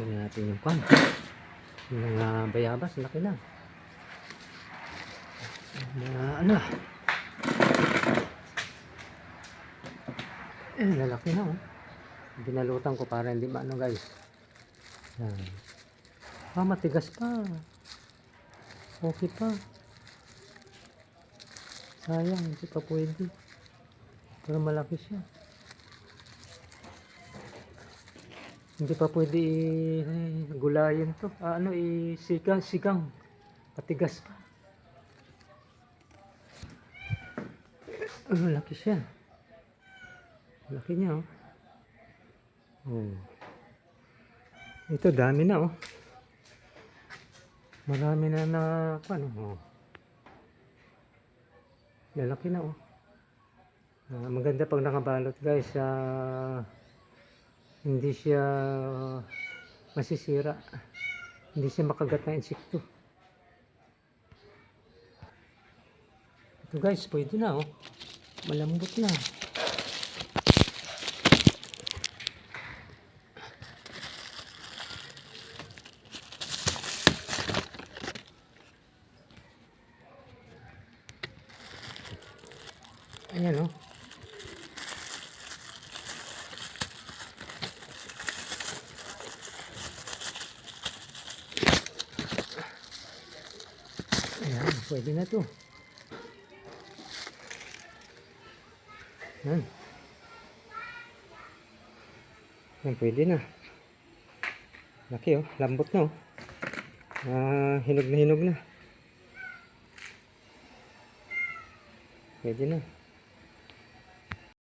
Tingnan natin yung pan. Yung mga bayabas, laki na. Na ano. Eh, lalaki na oh. Binalutan ko para hindi maano guys. Yan. Ah, matigas pa. Okay pa. Sayang, hindi pa pwede. Pero malaki siya. Hindi pa pwede i- eh, gulayin to. Ah, ano, isigang, sigang. Patigas pa. Ah, laki siya. Laki niya, oh. Oh. Ito, dami na, oh. Marami na na, ano, oh. Lalaki na, oh. Ah, maganda pag nakabalot, guys. Ah, hindi siya masisira. Hindi siya makagat ng insekto. Ito guys, pwede na oh. Malambot na. Ayan oh. Ayan, pwede na to. Yan. Yan, pwede na. Laki oh, lambot na oh. Ah, hinog na hinog na. Pwede na.